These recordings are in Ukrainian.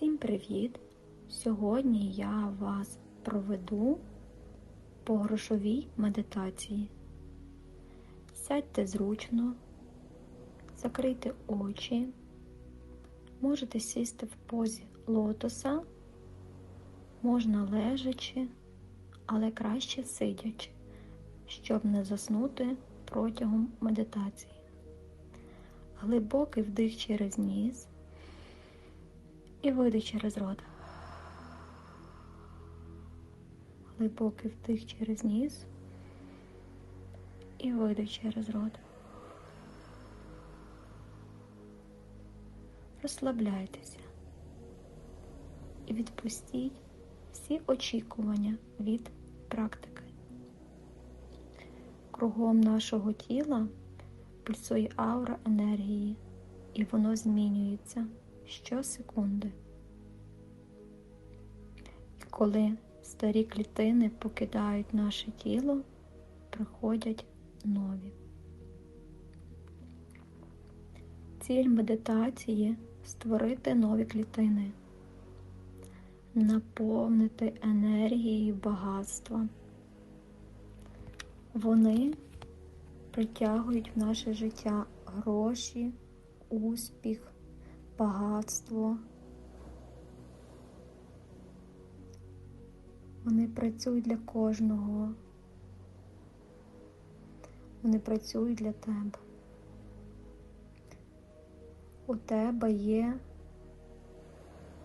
Всім привіт! Сьогодні я вас проведу по грошовій медитації. Сядьте зручно, закрийте очі, можете сісти в позі лотоса, можна лежачи, але краще сидячи, щоб не заснути протягом медитації. Глибокий вдих через ніс і видих через рот. Глибокий вдих через ніс і видих через рот. Розслабляйтеся і відпустіть всі очікування від практики. Кругом нашого тіла пульсує аура енергії, і воно змінюється щосекунди. І коли старі клітини покидають наше тіло, приходять нові. Ціль медитації створити нові клітини, наповнити енергією багатства. Вони притягують в наше життя гроші, успіх, багатство. Вони працюють для кожного. Вони працюють для тебе. У тебе є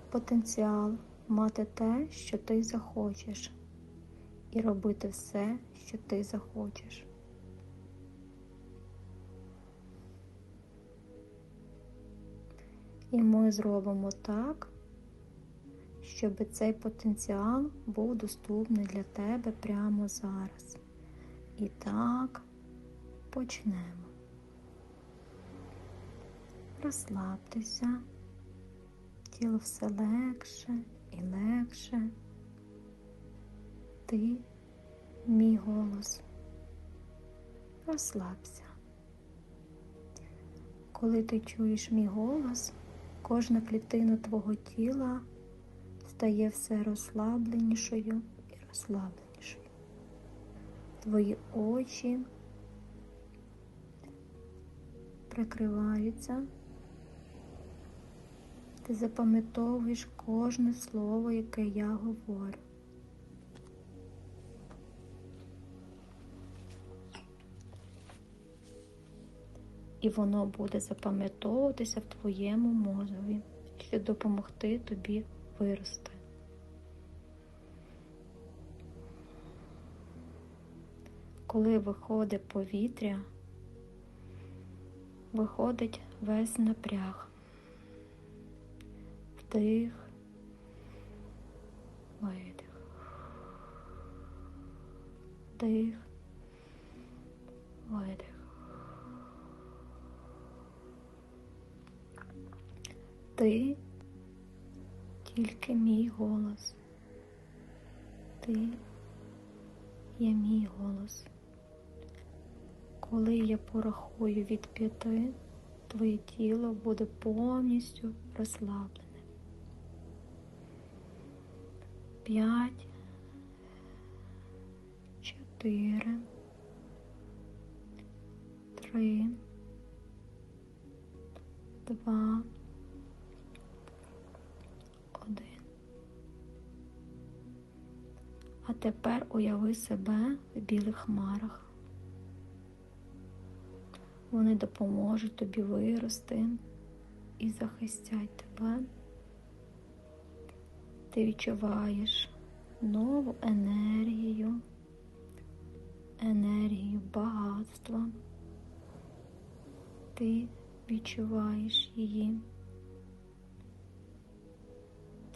потенціал мати те, що ти захочеш, і робити все, що ти захочеш. І ми зробимо так, щоб цей потенціал був доступний для тебе прямо зараз. І так почнемо. Розслабтеся, тіло все легше і легше. Ти мій голос. Розслабся. Коли ти чуєш мій голос, Кожна клітина твого тіла стає все розслабленішою і розслабленішою. Твої очі прикриваються. Ти запам'ятовуєш кожне слово, яке я говорю. І воно буде запам'ятовуватися в твоєму мозові, щоб допомогти тобі вирости. Коли виходить повітря, виходить весь напряг, вдих, видих, вдих, видих. Ти тільки мій голос. Ти є мій голос. Коли я порахую від п'яти, твоє тіло буде повністю розслаблене. П'ять, чотири, три, два. А тепер уяви себе в білих хмарах. Вони допоможуть тобі вирости і захистять тебе. Ти відчуваєш нову енергію, енергію багатства. Ти відчуваєш її.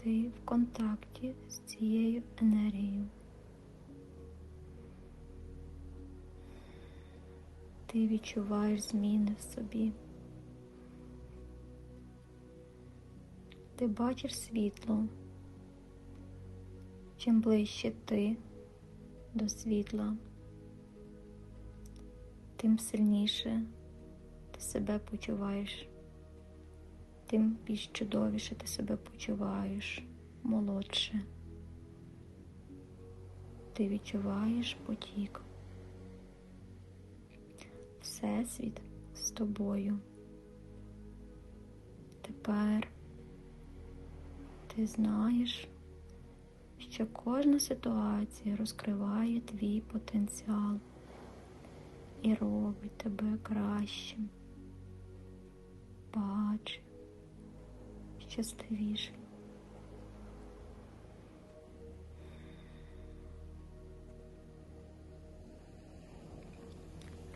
Ти в контакті з цією енергією. Ти відчуваєш зміни в собі. Ти бачиш світло. Чим ближче ти до світла, тим сильніше ти себе почуваєш. тим більш чудовіше ти себе почуваєш молодше. Ти відчуваєш потік. Всесвіт з тобою. Тепер ти знаєш, що кожна ситуація розкриває твій потенціал і робить тебе кращим, багатшим, щасливішим.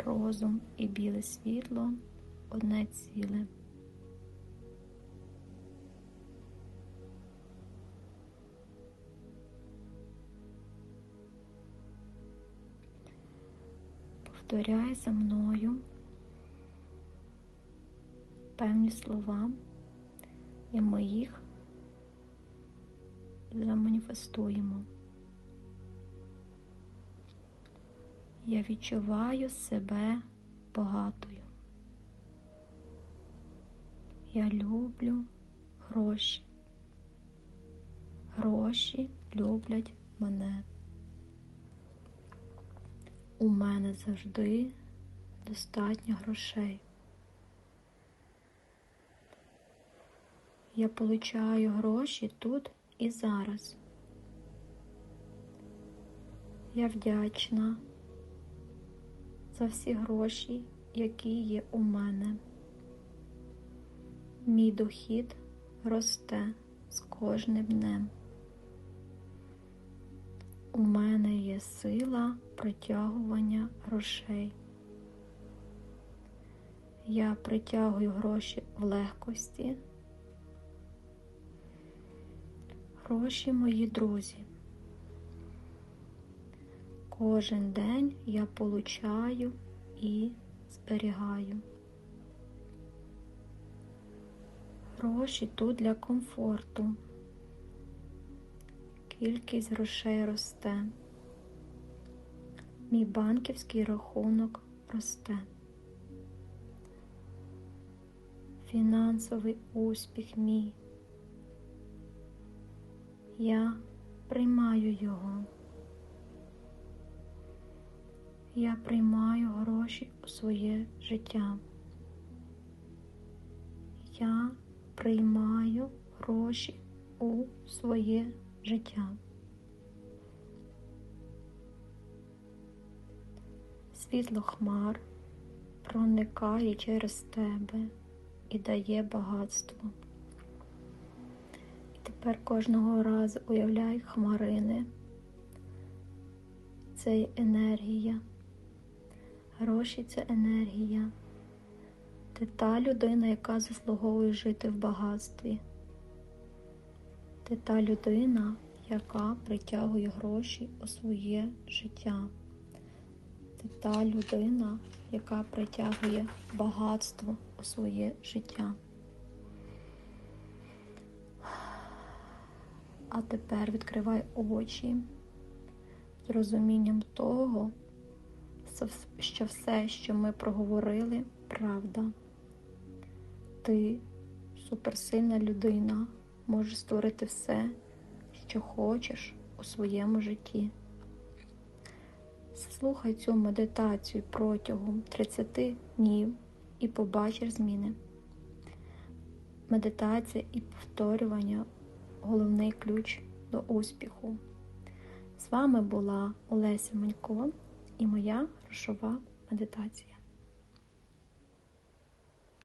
Розум і біле світло одне ціле. Повторяй за мною певні слова, і ми їх заманіфестуємо. Я відчуваю себе багатою. Я люблю гроші. Гроші люблять мене. У мене завжди достатньо грошей. Я получаю гроші тут і зараз. Я вдячна за всі гроші, які є у мене. Мій дохід росте з кожним днем. У мене є сила притягування грошей. Я притягую гроші в легкості. Гроші мої друзі. Кожен день я получаю і зберігаю. Гроші тут для комфорту. Кількість грошей росте. Мій банківський рахунок росте. Фінансовий успіх мій. Я приймаю його. Я приймаю гроші у своє життя. Я приймаю гроші у своє життя. Світло хмар проникає через тебе і дає багатство. І тепер кожного разу уявляй хмарини. Це енергія. Гроші це енергія. Ти та людина, яка заслуговує жити в багатстві. Ти та людина, яка притягує гроші у своє життя. Ти та людина, яка притягує багатство у своє життя. А тепер відкривай очі з розумінням того, що все, що ми проговорили, правда. Ти суперсильна людина, можеш створити все, що хочеш у своєму житті. Слухай цю медитацію протягом 30 днів і побачиш зміни. Медитація і повторювання головний ключ до успіху. З вами була Олеся Манько і моя грошова медитація.